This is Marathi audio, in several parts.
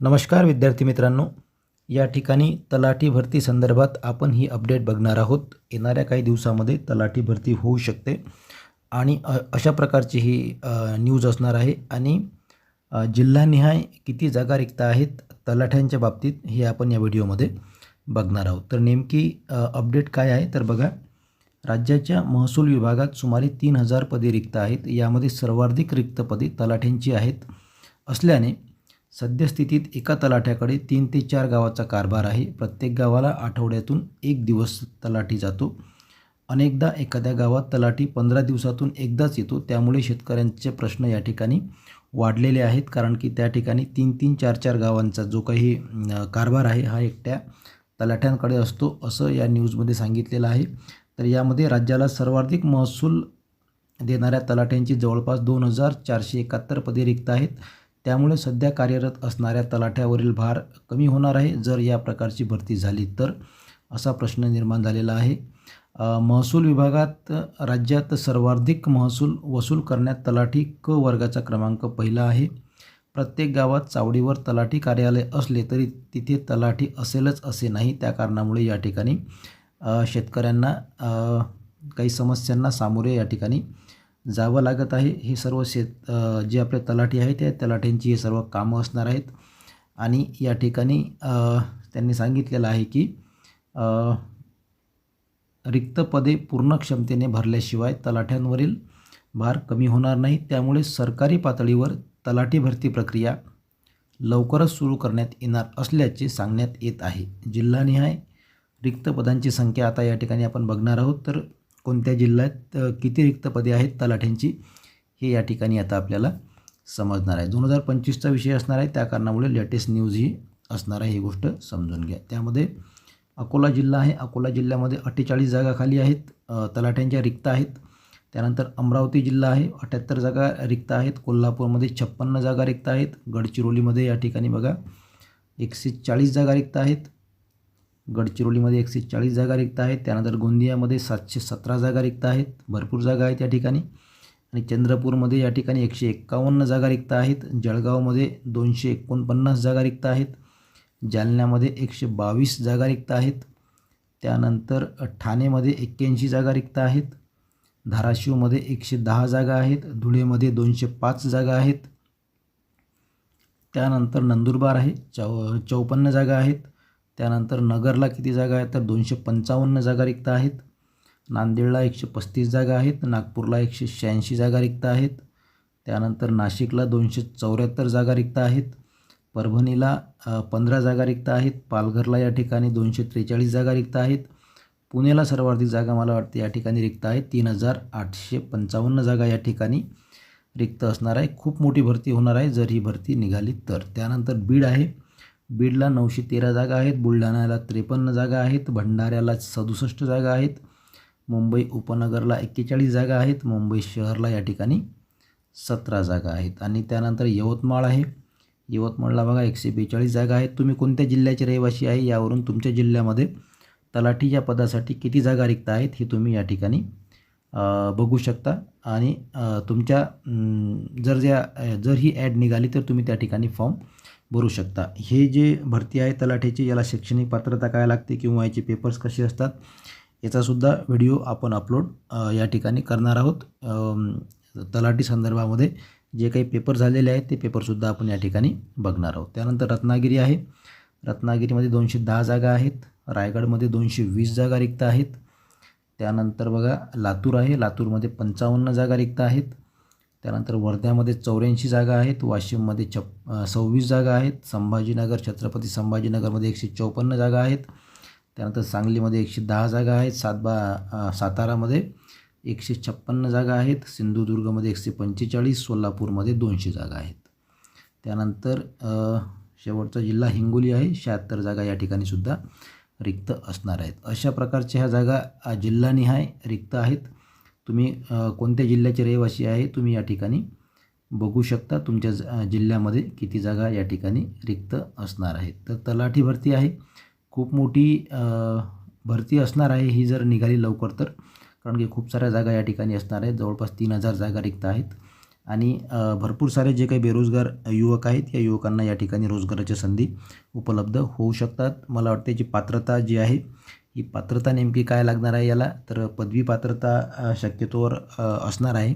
नमस्कार विद्यार्थी मित्रांनो. या ठिकाणी तलाठी भरती संदर्भात आपण ही अपडेट बघणार आहोत. येणाऱ्या काही दिवसामध्ये तलाठी भरती होऊ शकते आणि अ अशा प्रकारची ही न्यूज असणार आहे आणि जिल्हानिहाय किती जागा रिक्त आहेत तलाठ्यांच्या बाबतीत हे आपण या व्हिडिओमध्ये बघणार आहोत. तर नेमकी अपडेट काय आहे तर बघा राज्याच्या महसूल विभागात सुमारे तीन हजार पदे रिक्त आहेत. यामध्ये सर्वाधिक रिक्त पदे तलाठ्यांची आहेत असल्याने सद्यस्थितीत एका तलाठ्याकडे तीन ते चार गावाचा कारभार आहे. प्रत्येक गावाला आठवड्यातून एक दिवस तलाठी जातो. अनेकदा एखाद्या गावात तलाठी पंधरा दिवसातून एकदाच येतो. त्यामुळे शेतकऱ्यांचे प्रश्न या ठिकाणी वाढलेले आहेत. कारण की त्या ठिकाणी तीन तीन चार चार गावांचा जो काही कारभार आहे हा एकट्या तलाठ्यांकडे असतो असं या न्यूजमध्ये सांगितलेलं आहे. तर यामध्ये राज्याला सर्वाधिक महसूल देणाऱ्या तलाठ्यांची जवळपास दोन हजार चारशे एकाहत्तर पदे रिक्त आहेत. त्यामुळे सध्या कार्यरत असणाऱ्या तलाठ्यावरील भार कमी होणार आहे. जर या प्रकारची भरती झाली तर असा प्रश्न निर्माण झालेला आहे. महसूल विभागात राज्यात सर्वाधिक महसूल वसूल करण्यात तलाठी क वर्गाचा क्रमांक पहिला आहे. प्रत्येक गावात चावडीवर तलाठी कार्यालय असले तरी तिथे तलाठी असेलच असे नाही. त्या कारणामुळे या ठिकाणी शेतकऱ्यांना काही समस्यांना सामोरे या ठिकाणी जावं लागत आहे. हे सर्व शेत जे आपले तलाठी आहेत त्या तलाठ्यांची हे सर्व कामं असणार आहेत. आणि या ठिकाणी त्यांनी सांगितलेलं आहे की रिक्त पदे पूर्ण क्षमतेने भरल्याशिवाय तलाठ्यांवरील भार कमी होणार नाही. त्यामुळे सरकारी पातळीवर तलाठी भरती प्रक्रिया लवकरच सुरू करण्यात येणार असल्याचे सांगण्यात येत आहे. जिल्हानिहाय रिक्त पदांची संख्या आता या ठिकाणी आपण बघणार आहोत. तर कोणत्या जिल्ह्यात किती रिक्त पदे आहेत तलाठ्यांची हे या ठिकाणी आता आपल्याला समजणार आहे. दोन हजार पंचवीसचा विषय असणार आहे त्या कारणामुळे लेटेस्ट न्यूज ही असणार आहे ही गोष्ट समजून घ्या. त्यामध्ये अकोला जिल्हा आहे. अकोला जिल्ह्यामध्ये अठ्ठेचाळीस जागा खाली आहेत तलाठ्यांच्या रिक्त आहेत. त्यानंतर अमरावती जिल्हा आहे अठ्याहत्तर जागा रिक्त आहेत. कोल्हापूरमध्ये छप्पन्न जागा रिक्त आहेत. गडचिरोलीमध्ये या ठिकाणी बघा एकशे चाळीस जागा रिक्त आहेत. गडचिरोलीमध्ये एकशे चाळीस जागा रिक्त आहेत. त्यानंतर गोंदियामध्ये सातशे सतरा जागा रिक्त आहेत. भरपूर जागा आहेत या ठिकाणी. आणि चंद्रपूरमध्ये या ठिकाणी एकशे एक्कावन्न जागा रिक्त आहेत. जळगावमध्ये दोनशे एकोणपन्नास जागा रिक्त आहेत. जालन्यामध्ये एकशे बावीस जागा रिक्त आहेत. त्यानंतर ठाणेमध्ये एक्क्याऐंशी जागा रिक्त आहेत. धाराशिवमध्ये एकशे दहा जागा आहेत. धुळेमध्ये दोनशे पाच जागा आहेत. त्यानंतर नंदुरबार आहे. चौ चौपन्न जागा आहेत. त्यानंतर नगरला किती जागा आहेत? तर दोनशे पंचावन्न जागा रिक्त आहेत. नांदेडला एकशे पस्तीस जागा आहेत. नागपूरला एकशे शहाऐंशी जागा रिक्त आहेत. त्यानंतर नाशिकला दोनशे चौऱ्याहत्तर जागा रिक्त आहेत. परभणीला पंधरा जागा रिक्त आहेत. पालघरला या ठिकाणी दोनशे त्रेचाळीस जागा रिक्त आहेत. पुण्याला सर्वाधिक जागा मला वाटते या ठिकाणी रिक्त आहेत. तीन हजार आठशे पंचावन्न जागा या ठिकाणी रिक्त असणार आहे. खूप मोठी भरती होणार आहे. जर ही भरती निघाली तर. त्यानंतर बीड आहे. बीडला नऊशे तेरा जागा आहेत बुलढाण्याला त्रेपन्न जागा आहेत भंडाऱ्याला सदुसष्ट जागा आहेत मुंबई उपनगरला एक्केचाळीस जागा आहेत मुंबई शहरला या ठिकाणी सतरा जागा आहेत. आणि त्यानंतर यवतमाळ आहे. यवतमाळला बघा एकशे बेचाळीस जागा आहेत. तुम्ही कोणत्या जिल्ह्याचे रहिवासी आहे यावरून तुमच्या जिल्ह्यामध्ये तलाठी या पदासाठी किती जागा रिक्त आहेत हे तुम्ही या ठिकाणी बघू शकता. आणि तुमच्या जर ज्या जर ही ॲड निघाली तर तुम्ही त्या ठिकाणी फॉर्म भरू शकता. हे जे भरती आहे तलाठ्याची याला शैक्षणिक पात्रता काय लागते किंवा याचे पेपर्स कसे असतात याचासुद्धा व्हिडिओ आपण अपलोड या ठिकाणी करणार आहोत. तलाठी संदर्भामध्ये जे काही पेपर झालेले आहेत ते पेपरसुद्धा आपण या ठिकाणी बघणार आहोत. त्यानंतर रत्नागिरी आहे. रत्नागिरीमध्ये दोनशे दहा जागा आहेत. रायगडमध्ये दोनशे वीस जागा रिक्त आहेत. त्यानंतर बघा लातूर आहे. लातूरमध्ये पंचावन्न जागा रिक्त आहेत. त्यानंतर वर्ध्यामध्ये चौऱ्याऐंशी जागा आहेत वाशिममध्ये छप सव्वीस जागा आहेत संभाजीनगर छत्रपती संभाजीनगरमध्ये एकशे चौपन्न जागा आहेत त्यानंतर सांगलीमध्ये एकशे दहा जागा आहेत सातबा सातारामध्ये एकशे छप्पन्न जागा आहेत सिंधुदुर्गमध्ये एकशे पंचेचाळीस सोलापूरमध्ये दोनशे जागा आहेत. त्यानंतर शेवटचा जिल्हा हिंगोली आहे शहात्तर जागा या ठिकाणी सुद्धा रिक्त असणार आहेत. अशा प्रकारच्या ह्या जागा जिल्हानिहाय रिक्त आहेत. तुम्ही कोणत्या जिल्ह्याचे रहिवासी आहे तुम्ही या ठिकाणी बघू शकता. तुमच्या ज- जिल्ह्यामध्ये किती जागा या ठिकाणी रिक्त असणार आहेत. तर तलाठी भरती आहे. खूप मोठी भरती असणार आहे. ही जर निघाली लवकर तर. कारण की खूप साऱ्या जागा या ठिकाणी असणार आहेत. जवळपास तीन हजार जागा रिक्त आहेत. आणि भरपूर सारे जे काही बेरोजगार युवक आहेत या युवकांना या ठिकाणी रोजगाराच्या संधी उपलब्ध होऊ शकतात. मला वाटते जी पात्रता जी आहे ही पात्रता नेमकी काय लागणार आहे याला? तर पदवी पात्रता शक्यतोवर असणार आहे.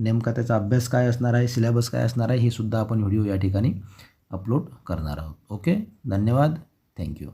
नेमका त्याचा अभ्यास काय असणार आहे? सिलेबस काय असणार आहे? हे सुद्धा आपण व्हिडिओ या ठिकाणी अपलोड करणार आहोत. ओके? धन्यवाद. थँक्यू.